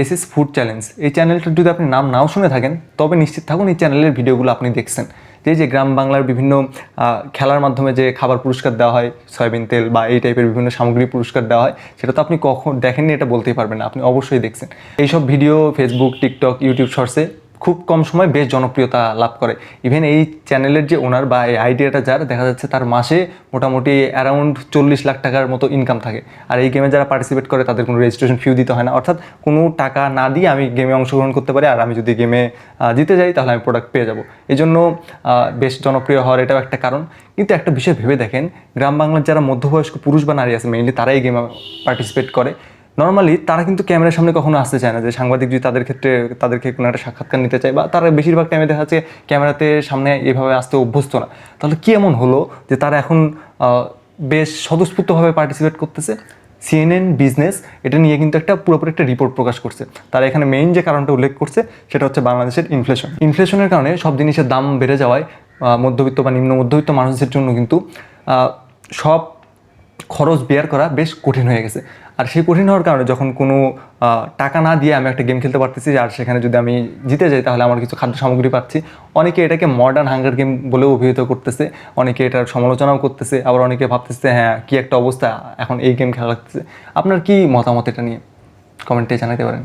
SS food challenge এই চ্যানেলটার যদি আপনি নাম নাও শুনে থাকেন, তবে নিশ্চিত থাকুন এই চ্যানেলের ভিডিওগুলো আপনি দেখছেন। যে যে গ্রাম বাংলার বিভিন্ন খেলার মাধ্যমে যে খাবার পুরস্কার দেওয়া হয়, সয়াবিন তেল বা এই টাইপের বিভিন্ন সামগ্রী পুরস্কার দেওয়া হয়, সেটা তো আপনি কখন, দেখেননি এটা বলতেই পারবেন না, আপনি অবশ্যই দেখছেন। এইসব ভিডিও ফেসবুক টিকটক ইউটিউব শর্টসে খুব কম সময় বেশ জনপ্রিয়তা লাভ করে। ইভেন এই চ্যানেলের যে ওনার বা এই আইডিয়াটা যার, দেখা যাচ্ছে তার মাসে মোটামুটি অ্যারাউন্ড চল্লিশ লাখ টাকার মতো ইনকাম থাকে। আর এই গেমে যারা পার্টিসিপেট করে, তাদের কোনো রেজিস্ট্রেশন ফিউ দিতে হয় না। অর্থাৎ কোনো টাকা না দিয়ে আমি গেমে অংশগ্রহণ করতে পারি, আর আমি যদি গেমে জিতে যাই, তাহলে আমি প্রোডাক্ট পেয়ে যাব। এই জন্য বেশ জনপ্রিয় হওয়ার এটাও একটা কারণ। কিন্তু একটা বিষয় ভেবে দেখেন, গ্রাম বাংলার যারা মধ্যবয়স্ক পুরুষ বা নারী আছে মেইনলি তারাই গেমে পার্টিসিপেট করে। নর্মালি তারা কিন্তু ক্যামেরার সামনে কখনো আসতে চায় না যে সাংবাদিক যদি তাদের ক্ষেত্রে তাদেরকে কোনো একটা সাক্ষাৎকার নিতে চায় বা তারা বেশিরভাগ টাইমে দেখা যাচ্ছে ক্যামেরাতে সামনে এভাবে আসতে অভ্যস্ত না। তাহলে কি এমন হলো যে তারা এখন বেশ স্বতঃস্ফূর্তভাবে পার্টিসিপেট করতেছে? সিএনএন বিজনেস এটা নিয়ে কিন্তু একটা পুরোপুরি একটা রিপোর্ট প্রকাশ করছে। তারা এখানে মেইন যে কারণটা উল্লেখ করছে, সেটা হচ্ছে বাংলাদেশের ইনফ্লেশন ইনফ্লেশনের কারণে সব জিনিসের দাম বেড়ে যাওয়ায় মধ্যবিত্ত বা নিম্ন মধ্যবিত্ত মানুষদের জন্য কিন্তু সব খরচ বেয়ার করা বেশ কঠিন হয়ে গেছে। আর সেই কঠিন হওয়ার কারণে যখন কোনো টাকা না দিয়ে আমি একটা গেম খেলতে পারতেছি আর সেখানে যদি আমি জিতে যাই তাহলে আমার কিছু খাদ্য সামগ্রী পাচ্ছি। অনেকে এটাকে মডার্ন হাঙ্গার গেম বলেও অভিহিত করতেছে, অনেকে এটার সমালোচনাও করতেছে, আবার অনেকে ভাবতেছে হ্যাঁ কী একটা অবস্থা, এখন এই গেম খেলা লাগতেছে। আপনার কি মতামত এটা নিয়ে? কমেন্টে জানাতে পারেন।